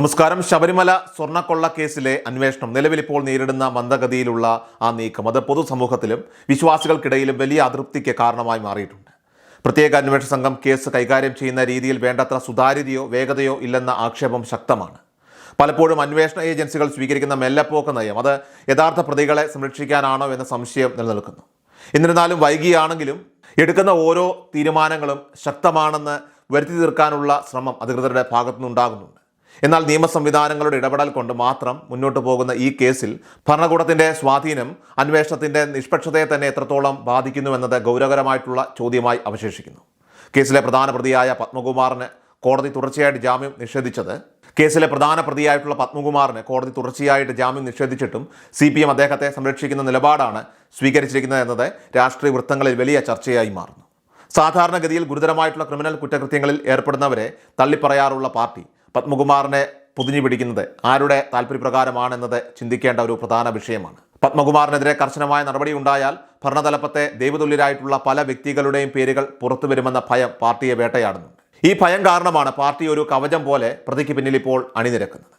നമസ്കാരം. ശബരിമല സ്വർണക്കൊള്ള കേസിലെ അന്വേഷണം നിലവിലിപ്പോൾ നേരിടുന്ന മന്ദഗതിയിലുള്ള ആ നീക്കം അത് പൊതുസമൂഹത്തിലും വിശ്വാസികൾക്കിടയിലും വലിയ അതൃപ്തിക്ക് കാരണമായി മാറിയിട്ടുണ്ട്. പ്രത്യേക അന്വേഷണ സംഘം കേസ് കൈകാര്യം ചെയ്യുന്ന രീതിയിൽ വേണ്ടത്ര സുതാര്യതയോ വേഗതയോ ഇല്ലെന്ന ആക്ഷേപം ശക്തമാണ്. പലപ്പോഴും അന്വേഷണ ഏജൻസികൾ സ്വീകരിക്കുന്ന മെല്ലപ്പോക്ക് നയം അത് യഥാർത്ഥ പ്രതികളെ സംരക്ഷിക്കാനാണോ എന്ന സംശയം നിലനിൽക്കുന്നു. എന്നിരുന്നാലും വൈകിയാണെങ്കിലും എടുക്കുന്ന ഓരോ തീരുമാനങ്ങളും ശക്തമാണെന്ന് വരുത്തി തീർക്കാനുള്ള ശ്രമം അധികൃതരുടെ ഭാഗത്തുനിന്നുണ്ടാകുന്നുണ്ട്. എന്നാൽ നിയമ സംവിധാനങ്ങളുടെ ഇടപെടൽ കൊണ്ട് മാത്രം മുന്നോട്ട് പോകുന്ന ഈ കേസിൽ ഭരണകൂടത്തിന്റെ സ്വാധീനം അന്വേഷണത്തിന്റെ നിഷ്പക്ഷതയെ തന്നെ എത്രത്തോളം ബാധിക്കുന്നുവെന്നത് ഗൗരവകരമായിട്ടുള്ള ചോദ്യമായി അവശേഷിക്കുന്നു. കേസിലെ പ്രധാന പ്രതിയായ പത്മകുമാറിന് കോടതി തുടർച്ചയായിട്ട് ജാമ്യം നിഷേധിച്ചത് കേസിലെ പ്രധാന പ്രതിയായിട്ടുള്ള പത്മകുമാറിന് കോടതി തുടർച്ചയായിട്ട് ജാമ്യം നിഷേധിച്ചിട്ടും സി പി എം അദ്ദേഹത്തെ സംരക്ഷിക്കുന്ന നിലപാടാണ് സ്വീകരിച്ചിരിക്കുന്നത് എന്നത് രാഷ്ട്രീയ വൃത്തങ്ങളിൽ വലിയ ചർച്ചയായി മാറുന്നു. സാധാരണഗതിയിൽ ഗുരുതരമായിട്ടുള്ള ക്രിമിനൽ കുറ്റകൃത്യങ്ങളിൽ ഏർപ്പെടുന്നവരെ തള്ളിപ്പറയാറുള്ള പാർട്ടി പത്മകുമാറിനെ പൊതിഞ്ഞു പിടിക്കുന്നത് ആരുടെ താല്പര്യപ്രകാരമാണെന്നത് ചിന്തിക്കേണ്ട ഒരു പ്രധാന വിഷയമാണ്. പത്മകുമാറിനെതിരെ കർശനമായ നടപടി ഉണ്ടായാൽ ഭരണതലപ്പത്തെ ദൈവതുല്യരായിട്ടുള്ള പല വ്യക്തികളുടെയും പേരുകൾ പുറത്തു വരുമെന്ന ഭയം പാർട്ടിയെ വേട്ടയാടുന്നു ഈ ഭയം കാരണമാണ് പാർട്ടി ഒരു കവചം പോലെ പ്രതിക്ക് പിന്നിൽ ഇപ്പോൾ അണിനിരക്കുന്നത്.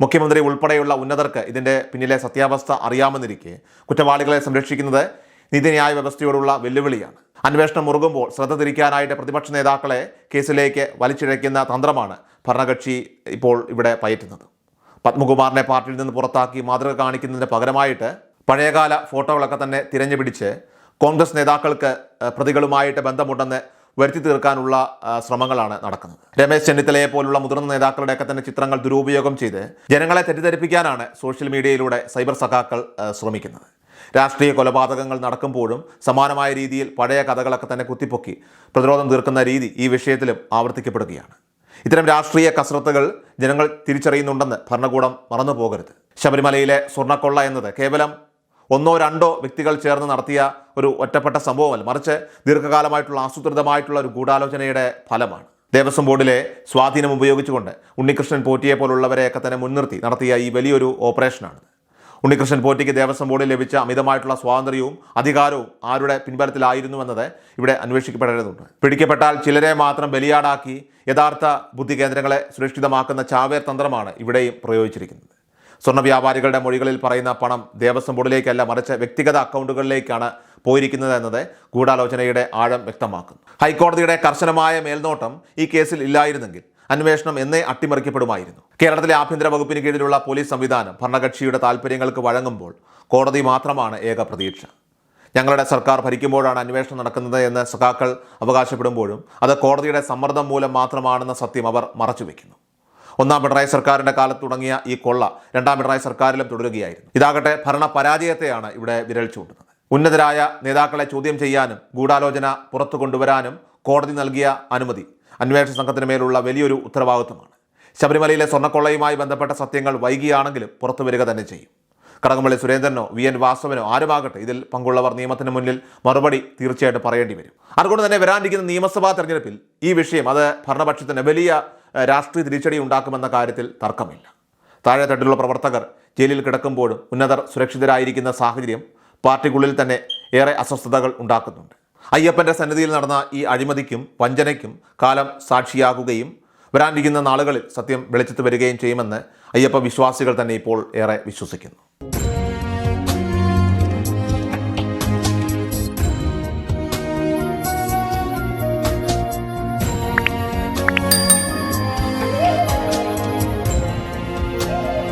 മുഖ്യമന്ത്രി ഉൾപ്പെടെയുള്ള ഉന്നതർക്ക് ഇതിന്റെ പിന്നിലെ സത്യാവസ്ഥ അറിയാമെന്നിരിക്കെ കുറ്റവാളികളെ സംരക്ഷിക്കുന്നത് നീതിന്യായ വ്യവസ്ഥയോടുള്ള വെല്ലുവിളിയാണ്. അന്വേഷണം മുറുകുമ്പോൾ ശ്രദ്ധ തിരിക്കാനായിട്ട് പ്രതിപക്ഷ നേതാക്കളെ കേസിലേക്ക് വലിച്ചിഴയ്ക്കുന്ന തന്ത്രമാണ് ഭരണകക്ഷി ഇപ്പോൾ ഇവിടെ പയറ്റുന്നത്. പത്മകുമാറിനെ പാർട്ടിയിൽ നിന്ന് പുറത്താക്കി മാതൃക കാണിക്കുന്നതിന് പകരമായിട്ട് പഴയകാല ഫോട്ടോകളൊക്കെ തന്നെ തിരഞ്ഞു പിടിച്ച് കോൺഗ്രസ് നേതാക്കൾക്ക് പ്രതികളുമായിട്ട് ബന്ധമുണ്ടെന്ന് വരുത്തി തീർക്കാനുള്ള ശ്രമങ്ങളാണ് നടക്കുന്നത്. രമേശ് ചെന്നിത്തലയെ പോലുള്ള മുതിർന്ന നേതാക്കളുടെയൊക്കെ തന്നെ ചിത്രങ്ങൾ ദുരുപയോഗം ചെയ്ത് ജനങ്ങളെ തെറ്റിദ്ധരിപ്പിക്കാനാണ് സോഷ്യൽ മീഡിയയിലൂടെ സൈബർ സഖാക്കൾ ശ്രമിക്കുന്നത്. രാഷ്ട്രീയ കൊലപാതകങ്ങൾ നടക്കുമ്പോഴും സമാനമായ രീതിയിൽ പഴയ കഥകളൊക്കെ തന്നെ കുത്തിപ്പൊക്കി പ്രതിരോധം തീർക്കുന്ന രീതി ഈ വിഷയത്തിലും ആവർത്തിക്കപ്പെടുകയാണ്. ഇത്തരം രാഷ്ട്രീയ കസരത്തുകൾ ജനങ്ങൾ തിരിച്ചറിയുന്നുണ്ടെന്ന് ഭരണകൂടം മറന്നു പോകരുത്. ശബരിമലയിലെ സ്വർണക്കൊള്ള എന്നത് കേവലം ഒന്നോ രണ്ടോ വ്യക്തികൾ ചേർന്ന് നടത്തിയ ഒരു ഒറ്റപ്പെട്ട സംഭവമല്ല മറിച്ച് ദീർഘകാലമായിട്ടുള്ള ആസൂത്രിതമായിട്ടുള്ള ഒരു ഗൂഢാലോചനയുടെ ഫലമാണ്. ദേവസ്വം ബോർഡിലെ സ്വാധീനം ഉപയോഗിച്ചുകൊണ്ട് ഉണ്ണികൃഷ്ണൻ പോറ്റിയെ പോലുള്ളവരെയൊക്കെ തന്നെ മുൻനിർത്തി നടത്തിയ ഈ വലിയൊരു ഓപ്പറേഷനാണ് ഉണ്ണികൃഷ്ണൻ പോറ്റിക്ക് ദേവസ്വം ബോർഡിൽ ലഭിച്ച അമിതമായിട്ടുള്ള സ്വാതന്ത്ര്യവും അധികാരവും ആരുടെ പിൻബലത്തിലായിരുന്നു എന്നത് ഇവിടെ അന്വേഷിക്കപ്പെടേണ്ടതുണ്ട്. പിടിക്കപ്പെട്ടാൽ ചിലരെ മാത്രം ബലിയാടാക്കി യഥാർത്ഥ ബുദ്ധി കേന്ദ്രങ്ങളെ സുരക്ഷിതമാക്കുന്ന ചാവേർ തന്ത്രമാണ് ഇവിടെയും പ്രയോഗിച്ചിരിക്കുന്നത്. സ്വർണ വ്യാപാരികളുടെ മൊഴികളിൽ പറയുന്ന പണം ദേവസ്വം ബോർഡിലേക്കല്ല മറിച്ച് വ്യക്തിഗത അക്കൗണ്ടുകളിലേക്കാണ് പോയിരിക്കുന്നത് എന്നത് ഗൂഢാലോചനയുടെ ആഴം വ്യക്തമാക്കുന്നു. ഹൈക്കോടതിയുടെ കർശനമായ മേൽനോട്ടം ഈ കേസിൽ ഇല്ലായിരുന്നെങ്കിൽ അന്വേഷണം എന്നേ അട്ടിമറിക്കപ്പെടുമായിരുന്നു. കേരളത്തിലെ ആഭ്യന്തര വകുപ്പിന് കീഴിലുള്ള പോലീസ് സംവിധാനം ഭരണകക്ഷിയുടെ താല്പര്യങ്ങൾക്ക് വഴങ്ങുമ്പോൾ കോടതി മാത്രമാണ് ഏക പ്രതീക്ഷ. ഞങ്ങളുടെ സർക്കാർ ഭരിക്കുമ്പോഴാണ് അന്വേഷണം നടക്കുന്നത് എന്ന് സഖാക്കൾ അവകാശപ്പെടുമ്പോഴും അത് കോടതിയുടെ സമ്മർദ്ദം മൂലം മാത്രമാണെന്ന സത്യം അവർ മറച്ചുവെക്കുന്നു. ഒന്നാം പിണറായി സർക്കാരിന്റെ കാലത്ത് തുടങ്ങിയ ഈ കൊള്ള രണ്ടാം പിണറായി സർക്കാരിലും തുടരുകയായിരുന്നു. ഇതാകട്ടെ ഭരണ പരാജയത്തെയാണ് ഇവിടെ വിരൽ ചൂണ്ടുന്നത്. ഉന്നതരായ നേതാക്കളെ ചോദ്യം ചെയ്യാനും ഗൂഢാലോചന പുറത്തു കൊണ്ടുവരാനും കോടതി നൽകിയ അനുമതി അന്വേഷണ സംഘത്തിന് മേലുള്ള വലിയൊരു ഉത്തരവാദിത്വമാണ്. ശബരിമലയിലെ സ്വർണക്കൊള്ളയുമായി ബന്ധപ്പെട്ട സത്യങ്ങൾ വൈകിയാണെങ്കിലും പുറത്തു വരിക തന്നെ ചെയ്യും. കടകംപള്ളി സുരേന്ദ്രനോ വി എൻ വാസവനോ ആരുമാകട്ടെ ഇതിൽ പങ്കുള്ളവർ നിയമത്തിന് മുന്നിൽ മറുപടി തീർച്ചയായിട്ടും പറയേണ്ടി വരും. അതുകൊണ്ട് തന്നെ വരാനിരിക്കുന്ന നിയമസഭാ തെരഞ്ഞെടുപ്പിൽ ഈ വിഷയം അത് ഭരണപക്ഷത്തിന് വലിയ രാഷ്ട്രീയ തിരിച്ചടി ഉണ്ടാക്കുമെന്ന കാര്യത്തിൽ തർക്കമില്ല. താഴെ താഴെത്തട്ടിലുള്ള പ്രവർത്തകർ ജയിലിൽ കിടക്കുമ്പോഴും ഉന്നതർ സുരക്ഷിതരായിരിക്കുന്ന സാഹചര്യം പാർട്ടിക്കുള്ളിൽ തന്നെ ഏറെ അസ്വസ്ഥതകൾ ഉണ്ടാക്കുന്നുണ്ട്. അയ്യപ്പന്റെ സന്നിധിയിൽ നടന്ന ഈ അഴിമതിക്കും വഞ്ചനയ്ക്കും കാലം സാക്ഷിയാകുകയും വരാനിരിക്കുന്ന നാളുകളിൽ സത്യം വെളിച്ചത്ത് വരികയും ചെയ്യുമെന്ന് അയ്യപ്പ വിശ്വാസികൾ തന്നെ ഇപ്പോൾ ഏറെ വിശ്വസിക്കുന്നു.